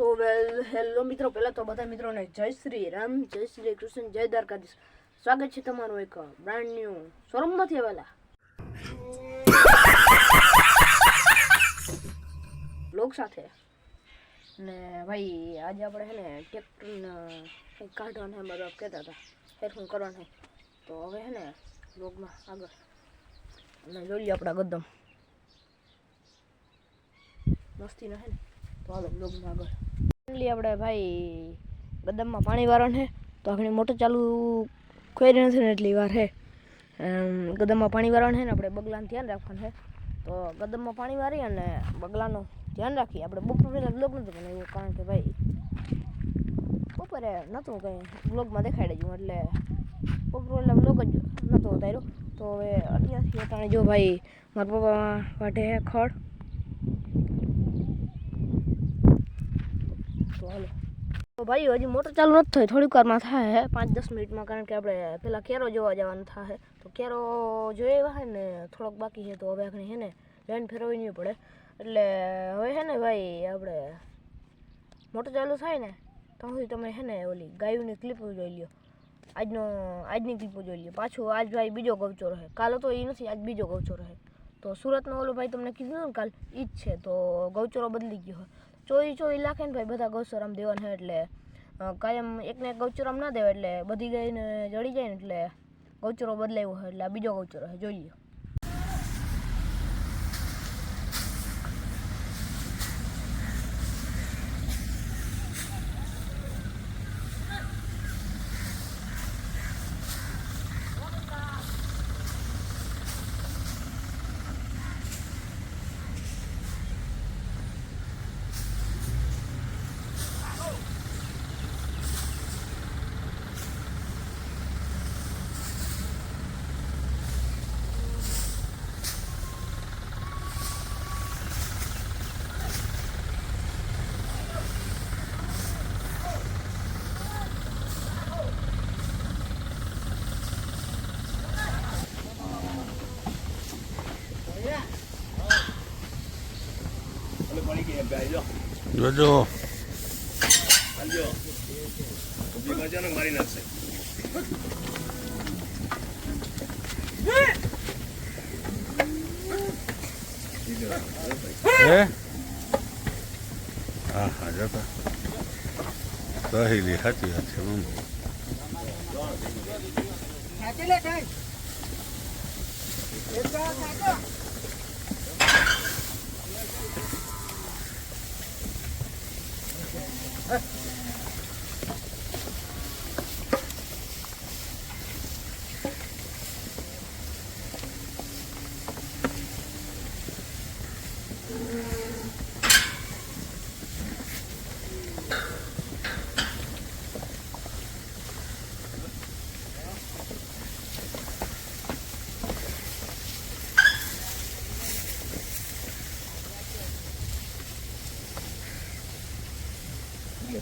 તો way hello મિત્રો પહેલા તો બતા મિત્રોને જય શ્રી રામ જય શ્રી કૃષ્ણ જય દ્વારકાધીશ સ્વાગત છે તમારું એક બ્રાન્ડ ન્યૂ શરમમાંથી આવેલા બ્લોગ સાથે ને ભાઈ આજે આપણે હે ને ટ્રેક્ટર નું એક કાર્ટન હે મારું કે દાદા ફેર હમ કરવાનું હે તો હવે હે ને બ્લોગ માં આગળ અને જોઈ લે આપણે ગદમ નોતી નો હે તો આ બ્લોગ માં આગળ આપણે ભાઈ ગદમમાં પાણી વારણ છે તો આપણે મોટર ચાલુ ખોઈ નથી ને એટલી વાર છે ગદમમાં પાણી વારણ છે ને આપણે બગલાનું ધ્યાન રાખવાનું છે તો ગદમમાં પાણી વારી અને બગલાનું ધ્યાન રાખીએ આપણે બપોર પહેલાં બ્લોગ નહોતો બનાવ્યો કારણ કે ભાઈ બપોરે નહોતું કંઈ બ્લોગમાં દેખાડી જવું એટલે બપોર પહેલાં બ્લોગ જ નહોતો ઉતાર્યો તો હવે અત્યારથી અત્યારે જો ભાઈ મારા પપ્પા માટે ખડ હાલો તો ભાઈ હજી મોટર ચાલુ નથી થઈ થોડીક વારમાં થાય પાંચ દસ મિનિટમાં કારણ કે આપણે પહેલાં કેરો જોવા જવાનું થાય તો કેરો જોઈ હોય ને થોડોક બાકી છે તો હવે આપણે હે ને લાઈન ફેરવવી નહીં પડે એટલે હવે હે ને ભાઈ આપણે મોટર ચાલુ થાય ને તો સુધી તમે હે ને ઓલી ગાયુની ક્લિપ જોઈ લ્યો આજનો આજની ક્લિપો જોઈ લો પાછું આજ ભાઈ બીજો ગવચો રહે કાલ તો એ નથી આજ બીજો ગવચો રહે તો સુરતનો ઓલો ભાઈ તમને કીધું ને કાલ એ જ છે તો ગૌચરો બદલી ગયો હોય ચોઈ ચોઈ લાખે ને ભાઈ બધા ગૌચરામ દેવાના છે એટલે કાયમ એકને એક ગૌચરામ ના દેવા એટલે બધી ગાયને જડી જાય ને એટલે ગૌચરો બદલાયો છે એટલે આ બીજો ગૌચરો છે જોઈએ જોજો મારી નાખશે હે હા હા જતા સહેલી સાચી વાત છે મમ્મી Ha ha ha!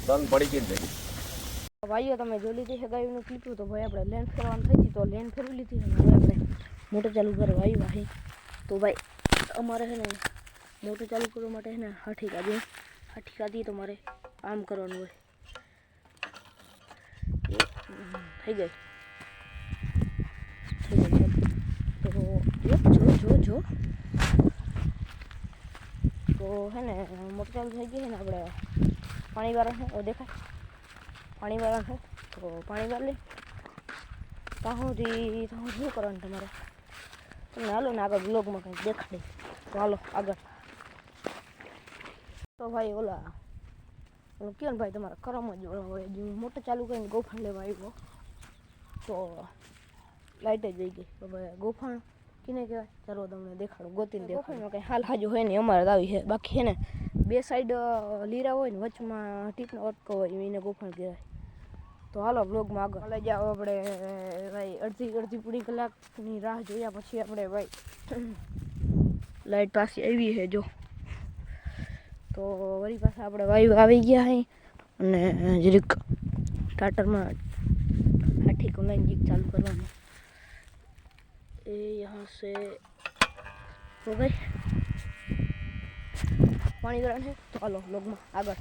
દંડ પડી ગઈ જઈ ભાઈઓ તમે જોઈ લીધી છે ગાયનું કીધું તો ભાઈ આપણે લેન ફેરવાનું થઈ હતી તો લેન ફેરવી લીધી છે હવે આપણે મોટર ચાલુ કરવા આવ્યું ભાઈ તો ભાઈ અમારે છે ને મોટર ચાલુ કરવા માટે છે ને હાઠી કાઢીએ હાઠી કાઢીએ તો મારે આમ કરવાનું હોય થઈ ગઈ થઈ ગઈ તો જો જો જો તો હે ને મોટર ચાલુ થઈ ગઈ છે ને આપણે પાણી વાળા છે ઓ દેખાય પાણી વાળા છે તો પાણી વાળ લે ત્યાંથી ત્યાં શું કરવાનું તમારે તમને હાલો ને આગળ બ્લોગમાં કંઈક દેખાડે તો હાલો આગળ તો ભાઈ ઓલા ઓલો કહો ને ભાઈ તમારે કરમ જ ઓલો હોય જે મોટર ચાલુ કરીને ગોફણ લેવા આવ્યો તો લાઇટ જઈ ગઈ ભાઈ ગોફણ કીને કહેવાય ચાલો તમને દેખાડું ગોતીને દેખાડું કંઈ હાલ હાજુ હોય ને અમારે આવી છે બાકી છે ને બે સાઈડ લીરા હોય ને વચમાં ટીપનો અટકો હોય એને ગોફણ કહેવાય તો હાલો બ્લોગમાં આગળ હાલે જાઓ આપણે ભાઈ અડધી અડધી પૂરી કલાકની રાહ જોયા પછી આપણે ભાઈ લાઈટ પાસે આવી છે જો તો વળી પાસે આપણે વાયુ આવી ગયા હે અને જરીક ટાટરમાં હાઠી કમાઈ જીક ચાલુ કરવાની એ યહાં સે हो गई પાણી ગરમ છે તો હાલો લોગમાં આગળ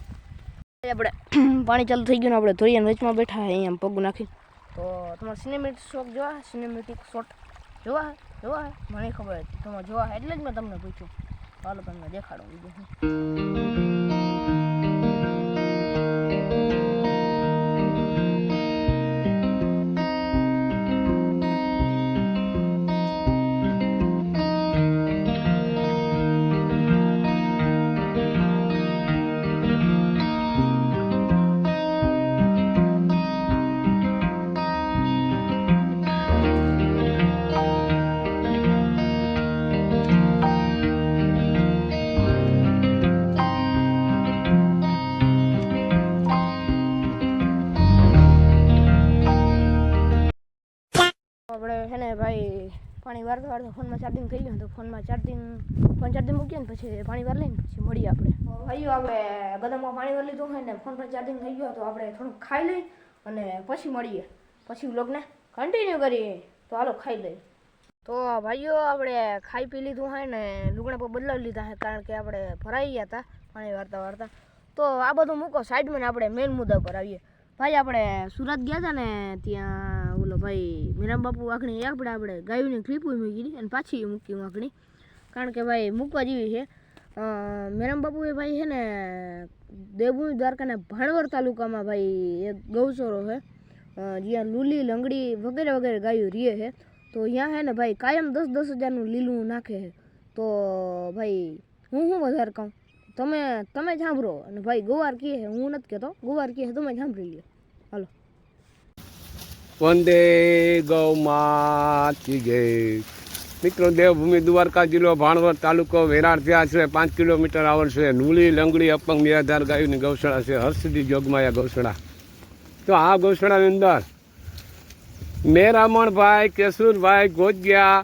આપણે પાણી ચાલુ થઈ ગયું ને આપણે ધોરિયા વચમાં બેઠા અહીંયા એમ પગ નાખી તો તમારે સિનેમેટિક શોખ જોવા સિનેમેટિક શોટ જોવા જોવા મને ખબર હતી તમે જોવા એટલે જ મેં તમને પૂછ્યું હાલો તમને દેખાડો બીજું છે ને ભાઈ પાણી વારતા વારતા ફોનમાં ચાર્જિંગ થઈ ગયું તો ફોનમાં ચાર્જિંગ ફોન ચાર્જિંગ મૂકીએ ને પછી પાણી વાર લઈને પછી મળીએ આપણે ભાઈઓ આપણે બદામમાં પાણી વાર લીધું હોય ને ફોન પર ચાર્જિંગ થઈ ગયો તો આપણે થોડુંક ખાઈ લઈ અને પછી મળીએ પછી વ્લોગને કન્ટિન્યુ કરીએ તો હાલો ખાઈ લઈ તો ભાઈઓ આપણે ખાઈ પી લીધું હોય ને લુગણા પર બદલાવી લીધા છે કારણ કે આપણે ભરાઈ ગયા હતા પાણી વાર્તા વાર્તા તો આ બધું મૂકો સાઈડમાં ને આપણે મેઇન મુદ્દા પર આવીએ ભાઈ આપણે સુરત ગયા હતા ને ત્યાં भाई मेरा बापू आखनी एक बड़े आपने गायू ने क्लिप हुई मूकी पाची मूक आखनी कारण के भाई मूकवा जीव है मीरा बापू भाई है ने देवभूमि द्वारका भाणवर तालुका में भाई एक गौसोरो है जी लूली लंगड़ी वगैरह वगैरह गायू रिये है तो यहाँ है ना भाई कायम दस दस हज़ार लीलू नाखे है तो भाई हूँ हूँ बाजार कहूँ तमें तमें झांभरो भाई गोवार की है हूँ नहीं कहता गोवार की है तो मैं झांभरी लिया हलो વંદે ગૌ માતી જય મિત્રો દેવભૂમિ દ્વારકા જિલ્લો ભાણવર તાલુકો વેરાણથી આશરે પાંચ કિલોમીટર આવડશે નુલી લંગડી અપંગ નિરાધાર ગાયુની ગૌશાળા છે હર્ષદી જોગમાયા ગૌશાળા તો આ ગૌશાળાની અંદર મેરામણભાઈ કેશુરભાઈ ગોજિયા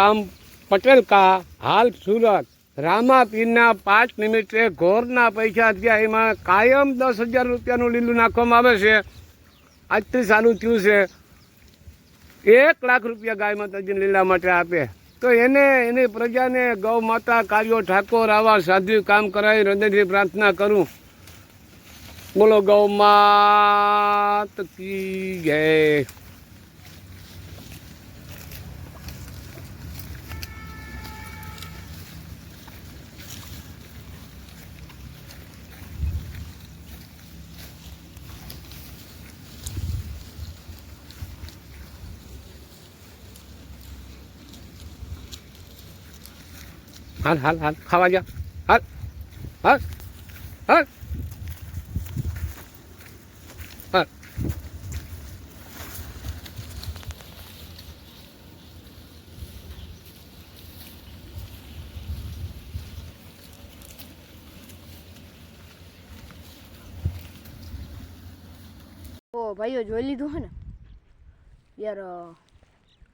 ગામ પટેલકા હાલ સુરત રામાપીરના પાંચ નિમિત્તે ઘોરના પૈસા થયા એમાં કાયમ દસ હજાર રૂપિયાનું લીલું નાખવામાં આવે છે આજથી ચાલુ થયું છે એક લાખ રૂપિયા ગાય માતાજીને લીલા માટે આપે તો એને એની પ્રજાને ગૌ માતા કાર્યો ઠાકોર આવા સાધ્વી કામ કરાવી હૃદયથી પ્રાર્થના કરું બોલો ગૌ માત કી જય हाल हाल हाल खावा जा हाल हाल हाल हाल ઓ ભાઈઓ જોઈ લીધું હે ને યાર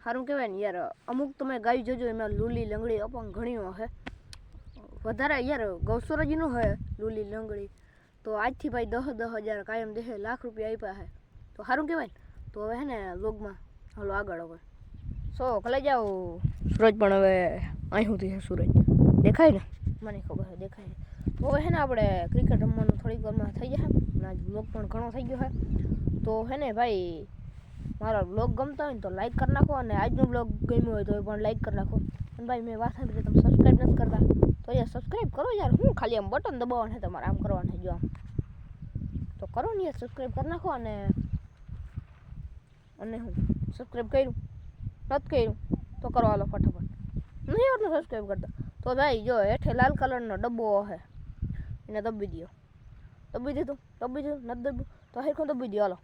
સારું કહેવાય ને યાર અમુક તમે ગાય જોજો એમાં લૂલી લંગડી અપંગ ઘણી હે વધારે યાર ગૌસુરજી નું હોય લુલી લંગડી તો આજથી ભાઈ 10 10000 કાયમ દેહે લાખ રૂપિયા આપ્યા છે તો સારું કેવાય તો હવે હે ને લોગમાં હલો આગળ હવે છોક લઈ જાઓ સૂરજ પણ હવે આયુતી છે સૂરજ દેખાય ને મને ખબર દેખાય હવે હે ને આપણે ક્રિકેટ રમવાનો થોડી પરમાં થઈ ગયા ને આજ બ્લોગ પણ ઘણો થઈ ગયો છે તો હે ને ભાઈ મારા બ્લોગ ગમતા હોય તો લાઈક કરી નાખો અને આજનો બ્લોગ ગમ્યો હોય તો પણ લાઈક કરી નાખો અને ભાઈ મે વાત કરી તો બનક કરવા તો યાર સબ્સ્ક્રાઇબ કરો યાર હું ખાલી એમ બટન દબાવવાને તમાર આમ કરવાના જો આમ તો કરો ને યાર સબ્સ્ક્રાઇબ કરી નાખો અને અને હું સબ્સ્ક્રાઇબ કરી લઉં તટ કરી લઉં તો કરો હાલો ફટાફટ નહી ઓર ન સબ્સ્ક્રાઇબ કરતા તો જાય જો હેઠે લાલ કલરનો ડબ્બો છે એને દબવી દીયો દબવી દીધું દબવી દીધું ન દબ્યું તો હерખો દબવી દીયો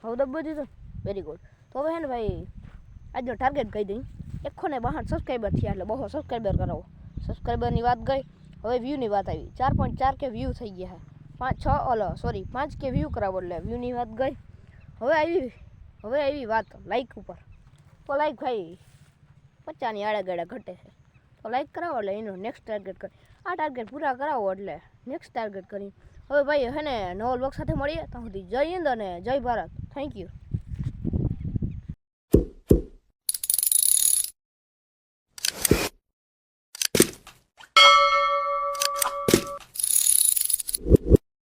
હાલો હઉ દબવી દીધું વેરી ગુડ તો હવે હેન ભાઈ આજનો ટાર્ગેટ કઈ દે એ કોને વાહન સબસ્ક્રાઇબર થિયા એટલે બહો સબસ્ક્રાઇબર કરાવ સબસ્ક્રાઇબર ની વાત ગઈ હવે વ્યૂ ની વાત આવી 4.4k વ્યૂ થઈ ગયા 5 6 ઓલા સોરી 5k વ્યૂ કરાવ એટલે વ્યૂ ની વાત ગઈ હવે આવી હવે આવી વાત લાઈક ઉપર તો લાઈક ભાઈ 50 ની આડે ગડે તો લાઈક કરાવ એટલે ઇનો નેક્સ્ટ ટાર્ગેટ કર આ ટાર્ગેટ પૂરા કરાવ એટલે નેક્સ્ટ ટાર્ગેટ કરી હવે ભાઈ હે ને નોવલ લોગ સાથે મળી તો સુધી જય હિન્દ અને જય ભારત થેન્ક યુ